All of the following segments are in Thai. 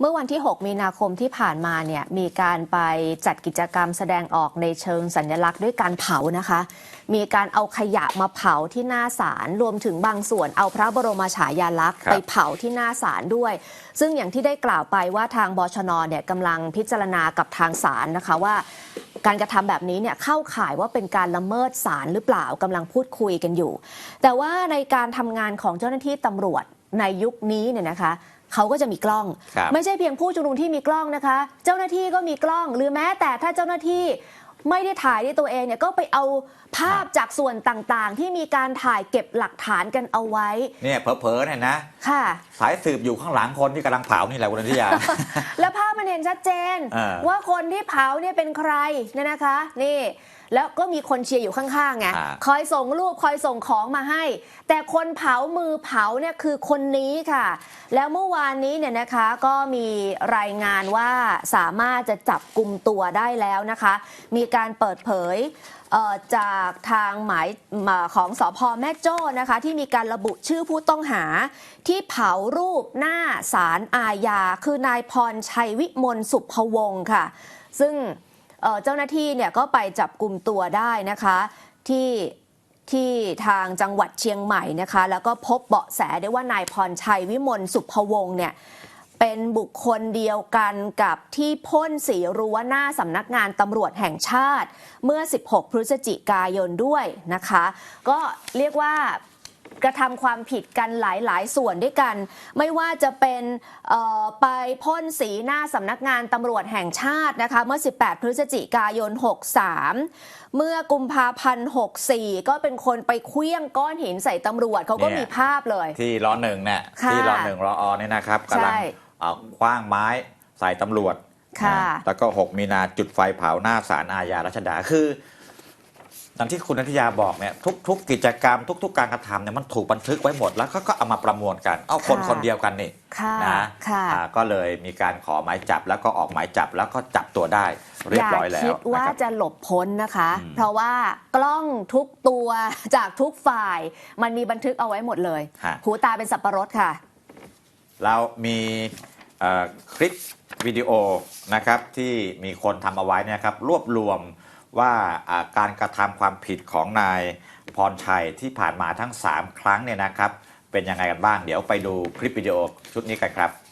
เมื่อวันที่ 6 มีนาคมที่ผ่านมาเนี่ยมีการไปจัดกิจกรรมแสดงออกในเชิงสัญลักษณ์ด้วยการเผานะคะ มีการเอาขยะมาเผาที่หน้าศาลรวมถึงบางส่วนเอาพระบรมฉายาลักษณ์ครับไปเผาที่หน้าศาลด้วย ซึ่งอย่างที่ได้กล่าวไปว่าทางบชนเนี่ยกำลังพิจารณากับทางศาลนะคะว่าการกระทำแบบนี้เนี่ยเข้าข่ายว่าเป็นการละเมิดศาลหรือเปล่ากำลังพูดคุยกันอยู่ แต่ว่าในการทำงานของเจ้าหน้าที่ตำรวจในยุคนี้เนี่ยนะคะ เขาก็จะมีกล้อง ครับไม่ใช่เพียงผู้ชุมนุมที่มีกล้องนะคะ เจ้าหน้าที่ก็มีกล้อง หรือแม้แต่ถ้าเจ้าหน้าที่ไม่ได้ถ่ายด้วยตัวเองเนี่ยก็ไปเอาภาพจากส่วนต่างๆ ที่มีการถ่ายเก็บหลักฐานกันเอาไว้เนี่ยเผลอๆเนี่ยนะ ค่ะ สายสืบอยู่ข้างหลังคนที่กำลังเผานี่แหละคุณอนิยา แล้วภาพมันเห็นชัดเจน อ่าว่าคนที่เผาเนี่ยเป็นใครเนี่ยนะคะ นี่แล้วก็มีคนเชียร์อยู่ข้างๆไงอ่าคอยส่งรูปคอยส่งของมาให้ แต่คนเผามือเผาเนี่ยคือคนนี้ค่ะ แล้วเมื่อวานนี้เนี่ยนะคะก็มีรายงานว่าสามารถจะจับกลุ่มตัวได้แล้วนะคะ มีการเปิดเผยเอ่อจากทางหมายมาของสอพแม่โจ้นะคะ ที่มีการระบุชื่อผู้ต้องหา ที่เผารูปหน้าศาลอาญาคือนายพรชัยวิมลสุภวงศ์ค่ะ ซึ่ง เจ้าหน้าที่เนี่ยก็ไปจับกลุ่มตัวได้นะคะที่ที่ทางจังหวัดเชียงใหม่นะคะ แล้วก็พบเบาะแสได้ว่านายพรชัยวิมลสุภวงศ์เนี่ยเป็นบุคคลเดียวกันกับที่พ่นสีรั้วหน้าสำนักงานตำรวจแห่งชาติ เมื่อ 16 พฤศจิกายนด้วยนะคะ ก็เรียกว่า กระทำความผิดกันหลาย ๆ ส่วนด้วยกัน ไม่ว่าจะเป็นเอ่อไปพ่นสีหน้าสำนักงานตำรวจแห่งชาตินะคะเมื่อ 18 พฤศจิกายน 63 เมื่อกุมภาพันธ์ 64 ก็เป็นคนไปเคลี้ยงก้อนหินใส่ตำรวจเขาก็เนี่ยมีภาพเลย ที่รอหนึ่งเนี่ยค่ะที่รอหนึ่งรออเนี่ยนะครับใช่กำลังเอาคว้างไม้ใส่ตำรวจค่ะนะแล้วก็ 6 มีนาจุดไฟเผาหน้าศาลอาญารัชดาคือ อย่างที่คุณนัทยาบอกเนี่ยทุกๆกิจกรรมทุก ๆ การกระทำเนี่ยมันถูกบันทึกไว้หมดแล้วเขาก็เอามาประมวลกันเอาคนค่ะคนเดียวกันนี่ค่ะนะค่ะอ่าก็เลยมีการขอหมายจับแล้วก็ออกหมายจับแล้วก็จับตัวได้เรียบร้อยแล้คิวดว่านะครับ จะหลบพ้นนะคะ อืม เพราะว่ากล้องทุกตัว จากทุกฝ่าย มันมีบันทึกเอาไว้หมดเลย ฮะ หูตาเป็นสับปะรดค่ะ เรามีเอ่อคลิปวิดีโอนะครับที่มีคนทำเอาไว้เนยครับรวบรวม ว่าการกระทำความผิดของนายพรชัยที่ผ่านมาทั้ง 3 ครั้งเนี่ยนะครับ เป็นยังไงกันบ้าง เดี๋ยวไปดูคลิปวิดีโอชุดนี้กันครับ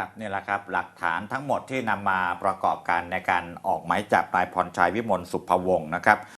ครับนี่แหละครับหลักฐานทั้งหมดที่นำมาประกอบกันในการออกหมายจับนายพรชัยวิมลสุภวงศ์นะครับ